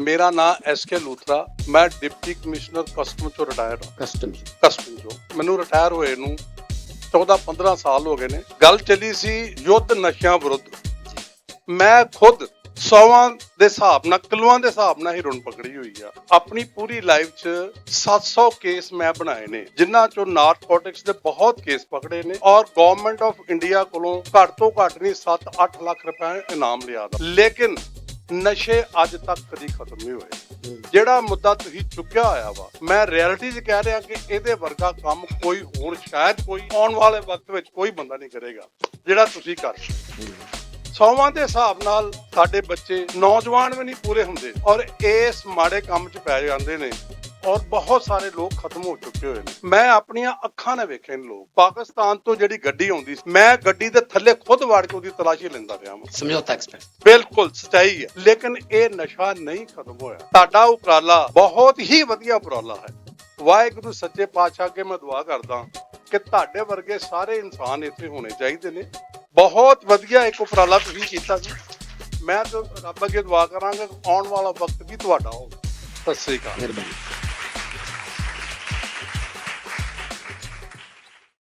ਮੇਰਾ ਨਾਮ S K Luthra ਮੈਂ ਡਿਪਟੀ ਕਮਿਸ਼ਨਰ ਕਸਟਮ ਚੋਂ ਰਿਟਾਇਰਡ ਹਾਂ। ਕਸਟਮ ਕਸਟਮ ਚੋਂ। ਮੈਨੂੰ ਰਿਟਾਇਰ ਹੋਏ ਨੂੰ 14 15 ਸਾਲ ਹੋ ਗਏ ਨੇ। ਗੱਲ ਚੱਲੀ ਸੀ ਯੁੱਧ ਨਸ਼ਿਆਂ ਵਿਰੁੱਧ। ਮੈਂ ਖੁਦ ਸੌਵਾਂ ਦੇ ਹਿਸਾਬ ਨਾਲ ਕਿਲੋਆਂ ਦੇ ਹਿਸਾਬ ਨਾਲ ਹੀ ਰੁਣ ਪਕੜੀ ਹੋਈ ਆ। ਆਪਣੀ ਪੂਰੀ ਲਾਈਫ 'ਚ 700 ਕੇਸ ਮੈਂ ਬਣਾਏ ਨੇ ਜਿਨ੍ਹਾਂ 'ਚੋਂ ਨਾਰਕੋਟਿਕਸ ਦੇ ਬਹੁਤ ਕੇਸ ਪਕੜੇ ਨੇ ਔਰ ਗਵਰਨਮੈਂਟ ਆਫ ਇੰਡੀਆ ਕੋਲੋਂ ਘੱਟ ਤੋਂ ਘੱਟ ਨਹੀਂ 7-8 ਲੱਖ ਰੁਪਏ ਇਨਾਮ ਲਿਆ ਦਾ ਲੇਕਿਨ ਨਸ਼ੇ ਅੱਜ ਤੱਕ ਕਦੀ ਖਤਮ ਨਹੀਂ ਹੋਏ। ਜਿਹੜਾ ਮੁੱਦਾ ਤੁਸੀਂ ਚੁੱਕਿਆ ਹੋਇਆ ਵਾ, ਮੈਂ ਰਿਐਲਿਟੀ 'ਚ ਕਹਿ ਰਿਹਾ ਕਿ ਇਹਦੇ ਵਰਗਾ ਕੰਮ ਕੋਈ ਹੋਰ ਸ਼ਾਇਦ ਕੋਈ ਆਉਣ ਵਾਲੇ ਵਕਤ ਵਿੱਚ ਕੋਈ ਬੰਦਾ ਨਹੀਂ ਕਰੇਗਾ, ਜਿਹੜਾ ਤੁਸੀਂ ਕਰ ਸੌਵਾਂ ਦੇ ਹਿਸਾਬ ਨਾਲ ਸਾਡੇ ਬੱਚੇ ਨੌਜਵਾਨ ਵੀ ਨਹੀਂ ਪੂਰੇ ਹੁੰਦੇ ਔਰ ਇਸ ਮਾੜੇ ਕੰਮ 'ਚ ਪੈ ਜਾਂਦੇ ਨੇ। ਔਰ ਬਹੁਤ ਸਾਰੇ ਲੋਕ ਖਤਮ ਹੋ ਚੁੱਕੇ ਹੋਏ ਨੇ। ਮੈਂ ਆਪਣੀਆਂ ਅੱਖਾਂ ਨਾਲ ਵੇਖੇ ਨੇ ਲੋਕ। ਪਾਕਿਸਤਾਨ ਤੋਂ ਜਿਹੜੀ ਗੱਡੀ ਆਉਂਦੀ ਸੀ ਮੈਂ ਗੱਡੀ ਦੇ ਥੱਲੇ ਖੁਦ ਵਾੜ ਕੇ ਉਹਦੀ ਤਲਾਸ਼ੀ ਲੈਂਦਾ ਰਿਹਾ ਹਾਂ ਸਮਝੌਤਾ ਐਕਸਪ੍ਰੈਸ ਬਿਲਕੁਲ ਸਚਾਈ ਹੈ। ਲੇਕਿਨ ਇਹ ਨਸ਼ਾ ਨਹੀਂ ਖਤਮ ਹੋਇਆ। ਤੁਹਾਡਾ ਉਪਰਾਲਾ ਬਹੁਤ ਹੀ ਵਧੀਆ ਉਪਰਾਲਾ ਹੈ। ਵਾਹਿਗੁਰੂ ਸੱਚੇ ਪਾਤਸ਼ਾਹ ਅੱਗੇ ਮੈਂ ਦੁਆ ਕਰਦਾ ਕਿ ਤੁਹਾਡੇ ਵਰਗੇ ਸਾਰੇ ਇਨਸਾਨ ਇੱਥੇ ਹੋਣੇ ਚਾਹੀਦੇ ਨੇ। ਬਹੁਤ ਵਧੀਆ ਇੱਕ ਉਪਰਾਲਾ ਤੁਸੀਂ ਕੀਤਾ ਜੀ। ਮੈਂ ਤਾਂ ਰੱਬ ਅੱਗੇ ਦੁਆ ਕਰਾਂਗਾ ਆਉਣ ਵਾਲਾ ਵਕਤ ਵੀ ਤੁਹਾਡਾ ਹੋਵੇ। ਸਤਿ ਸ੍ਰੀ ਅਕਾਲ। ਮਿਹਰਬਾਨੀ।